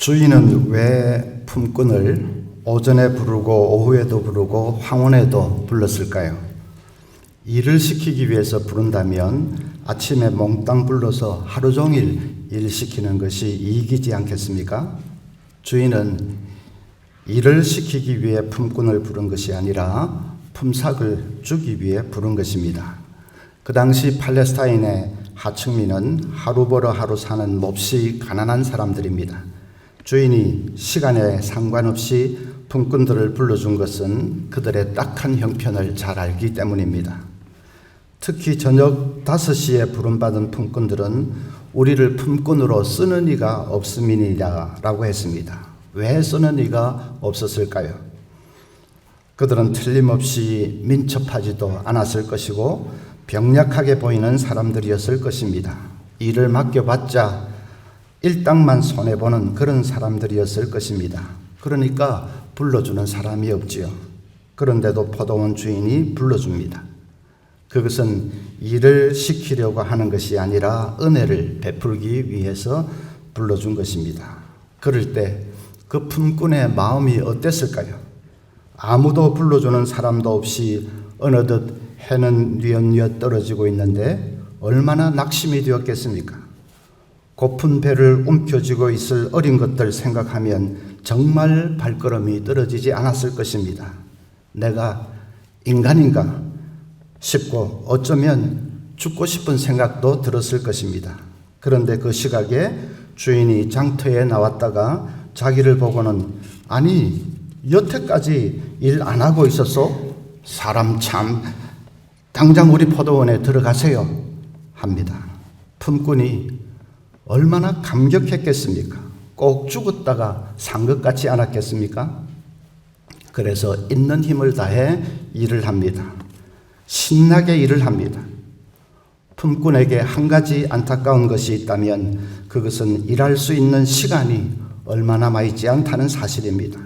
주인은 왜 품꾼을 오전에 부르고 오후에도 부르고 황혼에도 불렀을까요? 일을 시키기 위해서 부른다면 아침에 몽땅 불러서 하루 종일 일 시키는 것이 이익이지 않겠습니까? 주인은 일을 시키기 위해 품꾼을 부른 것이 아니라 품삯을 주기 위해 부른 것입니다. 그 당시 팔레스타인의 하층민은 하루 벌어 하루 사는 몹시 가난한 사람들입니다. 주인이 시간에 상관없이 품꾼들을 불러준 것은 그들의 딱한 형편을 잘 알기 때문입니다. 특히 저녁 5시에 부름받은 품꾼들은 우리를 품꾼으로 쓰는 이가 없음이니라라고 했습니다. 왜 쓰는 이가 없었을까요? 그들은 틀림없이 민첩하지도 않았을 것이고 병약하게 보이는 사람들이었을 것입니다. 일을 맡겨봤자 일당만 손해보는 그런 사람들이었을 것입니다. 그러니까 불러주는 사람이 없지요. 그런데도 포도원 주인이 불러줍니다. 그것은 일을 시키려고 하는 것이 아니라 은혜를 베풀기 위해서 불러준 것입니다. 그럴 때 그 품꾼의 마음이 어땠을까요? 아무도 불러주는 사람도 없이 어느덧 해는 뉘엿뉘엿 떨어지고 있는데 얼마나 낙심이 되었겠습니까? 고픈 배를 움켜쥐고 있을 어린 것들 생각하면 정말 발걸음이 떨어지지 않았을 것입니다. 내가 인간인가 싶고 어쩌면 죽고 싶은 생각도 들었을 것입니다. 그런데 그 시각에 주인이 장터에 나왔다가 자기를 보고는 아니 여태까지 일 안 하고 있었어? 사람 참 당장 우리 포도원에 들어가세요 합니다. 품꾼이 얼마나 감격했겠습니까? 꼭 죽었다가 산 것 같지 않았겠습니까? 그래서 있는 힘을 다해 일을 합니다. 신나게 일을 합니다. 품꾼에게 한 가지 안타까운 것이 있다면 그것은 일할 수 있는 시간이 얼마 남아 있지 않다는 사실입니다.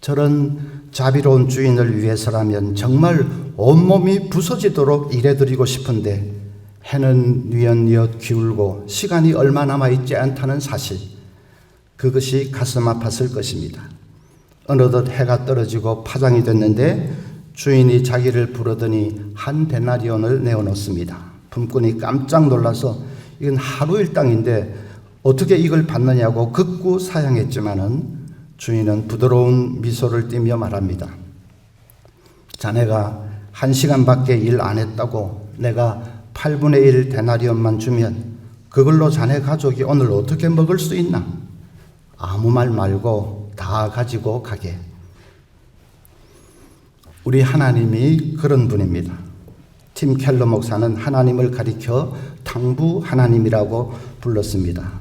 저런 자비로운 주인을 위해서라면 정말 온몸이 부서지도록 일해드리고 싶은데 해는 뉘엿뉘엿 기울고 시간이 얼마 남아 있지 않다는 사실 그것이 가슴 아팠을 것입니다. 어느덧 해가 떨어지고 파장이 됐는데 주인이 자기를 부르더니 한 데나리온을 내어놓습니다. 품꾼이 깜짝 놀라서 이건 하루 일당인데 어떻게 이걸 받느냐고 극구 사양했지만은 주인은 부드러운 미소를 띠며 말합니다. 자네가 한 시간밖에 일 안 했다고 내가 8분의 1 데나리온만 주면 그걸로 자네 가족이 오늘 어떻게 먹을 수 있나? 아무 말 말고 다 가지고 가게. 우리 하나님이 그런 분입니다. 팀 켈러 목사는 하나님을 가리켜 당부 하나님이라고 불렀습니다.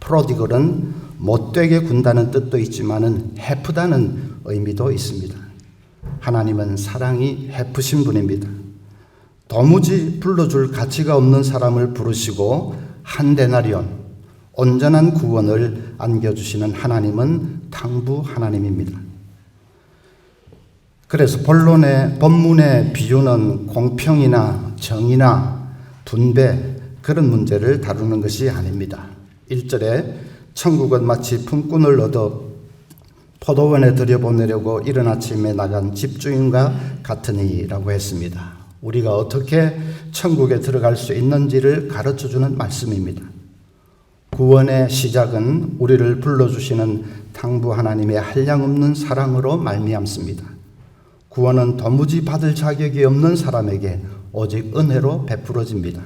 프로디글은 못되게 군다는 뜻도 있지만은 해프다는 의미도 있습니다. 하나님은 사랑이 해프신 분입니다. 도무지 불러줄 가치가 없는 사람을 부르시고 한 데나리온 온전한 구원을 안겨주시는 하나님은 당부 하나님입니다. 그래서 본론의 본문의 비유는 공평이나 정의나 분배 그런 문제를 다루는 것이 아닙니다. 1절에 천국은 마치 품꾼을 얻어 포도원에 들여보내려고 이른 아침에 나간 집주인과 같으니라고 했습니다. 우리가 어떻게 천국에 들어갈 수 있는지를 가르쳐 주는 말씀입니다. 구원의 시작은 우리를 불러주시는 당부 하나님의 한량없는 사랑으로 말미암습니다. 구원은 도무지 받을 자격이 없는 사람에게 오직 은혜로 베풀어집니다.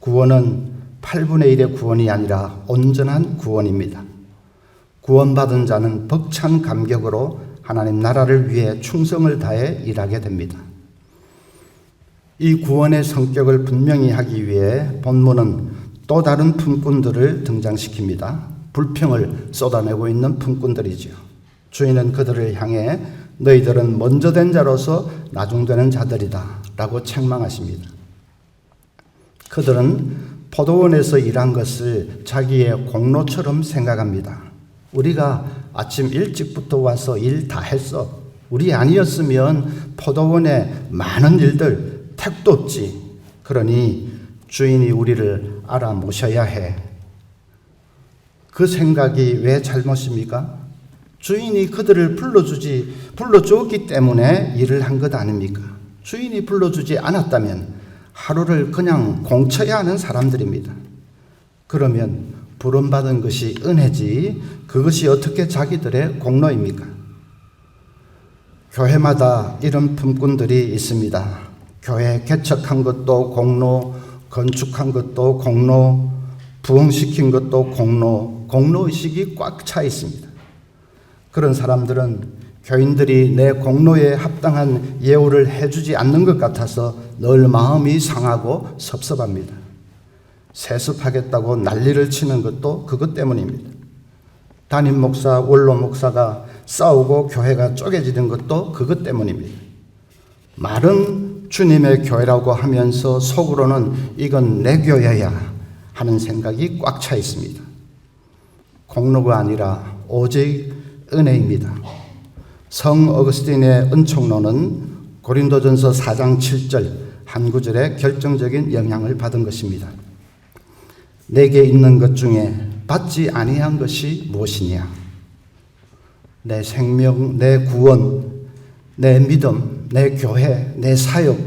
구원은 8분의 1의 구원이 아니라 온전한 구원입니다. 구원받은 자는 벅찬 감격으로 하나님 나라를 위해 충성을 다해 일하게 됩니다. 이 구원의 성격을 분명히 하기 위해 본문은 또 다른 품꾼들을 등장시킵니다. 불평을 쏟아내고 있는 품꾼들이지요. 주인은 그들을 향해 너희들은 먼저 된 자로서 나중되는 자들이다 라고 책망하십니다. 그들은 포도원에서 일한 것을 자기의 공로처럼 생각합니다. 우리가 아침 일찍부터 와서 일 다 했어. 우리 아니었으면 포도원에 많은 일들 택도 없지. 그러니 주인이 우리를 알아 모셔야 해. 그 생각이 왜 잘못입니까? 주인이 그들을 불러주지 불러주었기 때문에 일을 한 것 아닙니까? 주인이 불러주지 않았다면 하루를 그냥 공쳐야 하는 사람들입니다. 그러면 부름받은 것이 은혜지 그것이 어떻게 자기들의 공로입니까? 교회마다 이런 품꾼들이 있습니다. 교회 개척한 것도 공로, 건축한 것도 공로, 부흥시킨 것도 공로, 공로의식이 꽉 차 있습니다. 그런 사람들은 교인들이 내 공로에 합당한 예우를 해주지 않는 것 같아서 늘 마음이 상하고 섭섭합니다. 세습하겠다고 난리를 치는 것도 그것 때문입니다. 담임 목사, 원로 목사가 싸우고 교회가 쪼개지는 것도 그것 때문입니다. 말은 주님의 교회라고 하면서 속으로는 이건 내 교회야 하는 생각이 꽉 차 있습니다. 공로가 아니라 오직 은혜입니다. 성 어거스틴의 은총론은 고린도전서 4장 7절 한 구절에 결정적인 영향을 받은 것입니다. 내게 있는 것 중에 받지 아니한 것이 무엇이냐? 내 생명, 내 구원, 내 믿음, 내 교회, 내 사역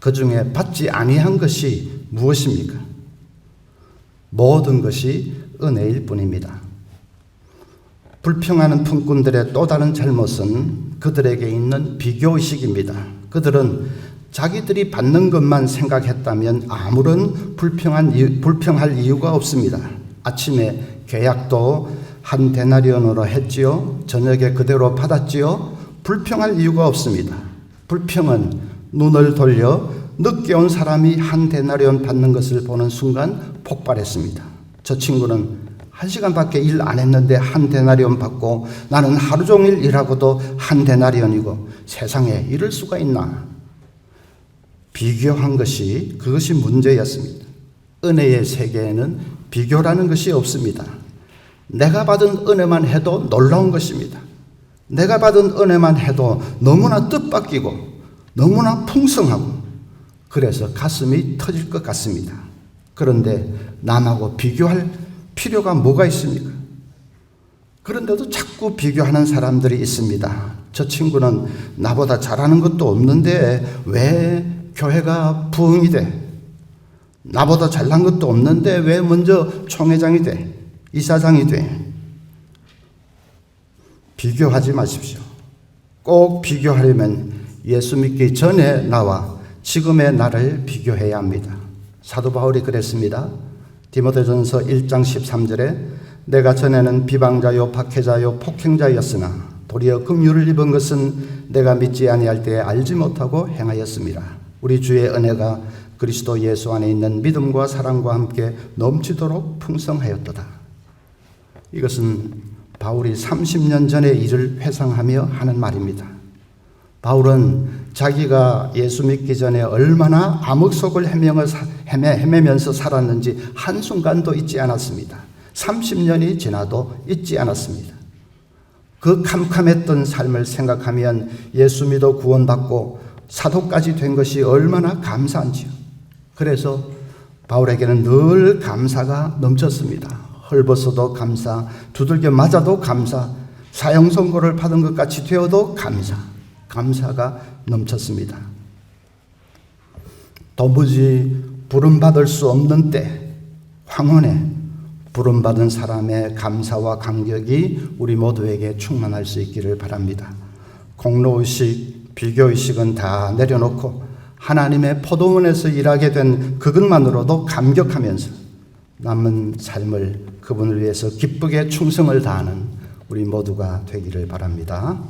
그 중에 받지 아니한 것이 무엇입니까? 모든 것이 은혜일 뿐입니다. 불평하는 품꾼들의 또 다른 잘못은 그들에게 있는 비교의식입니다. 그들은 자기들이 받는 것만 생각했다면 아무런 불평한, 불평할 이유가 없습니다. 아침에 계약도 한 데나리온으로 했지요. 저녁에 그대로 받았지요. 불평할 이유가 없습니다. 불평은 눈을 돌려 늦게 온 사람이 한 데나리온 받는 것을 보는 순간 폭발했습니다. 저 친구는 한 시간밖에 일 안 했는데 한 데나리온 받고 나는 하루 종일 일하고도 한 데나리온이고 세상에 이럴 수가 있나? 비교한 것이 그것이 문제였습니다. 은혜의 세계에는 비교라는 것이 없습니다. 내가 받은 은혜만 해도 놀라운 것입니다. 내가 받은 은혜만 해도 너무나 뜻밖이고 너무나 풍성하고 그래서 가슴이 터질 것 같습니다. 그런데 남하고 비교할 필요가 뭐가 있습니까? 그런데도 자꾸 비교하는 사람들이 있습니다. 저 친구는 나보다 잘하는 것도 없는데 왜 교회가 부흥이 돼? 나보다 잘난 것도 없는데 왜 먼저 총회장이 돼? 이사장이 돼? 비교하지 마십시오. 꼭 비교하려면 예수 믿기 전에 나와 지금의 나를 비교해야 합니다. 사도 바울이 그랬습니다. 디모데전서 1장 13절에 내가 전에는 비방자요 박해자요 폭행자였으나 도리어 긍휼을 입은 것은 내가 믿지 아니할 때에 알지 못하고 행하였습니다. 우리 주의 은혜가 그리스도 예수 안에 있는 믿음과 사랑과 함께 넘치도록 풍성하였도다. 이것은 바울이 30년 전의 일을 회상하며 하는 말입니다. 바울은 자기가 예수 믿기 전에 얼마나 암흑 속을 헤매며, 헤매면서 살았는지 한순간도 잊지 않았습니다. 30년이 지나도 잊지 않았습니다. 그 캄캄했던 삶을 생각하면 예수 믿어 구원받고 사도까지 된 것이 얼마나 감사한지요. 그래서 바울에게는 늘 감사가 넘쳤습니다. 헐벗어도 감사, 두들겨 맞아도 감사, 사형 선고를 받은 것 같이 되어도 감사, 감사가 넘쳤습니다. 도무지 부름받을 수 없는 때, 황혼에 부름받은 사람의 감사와 감격이 우리 모두에게 충만할 수 있기를 바랍니다. 공로의식, 비교의식은 다 내려놓고 하나님의 포도원에서 일하게 된 그것만으로도 감격하면서 남은 삶을 그분을 위해서 기쁘게 충성을 다하는 우리 모두가 되기를 바랍니다.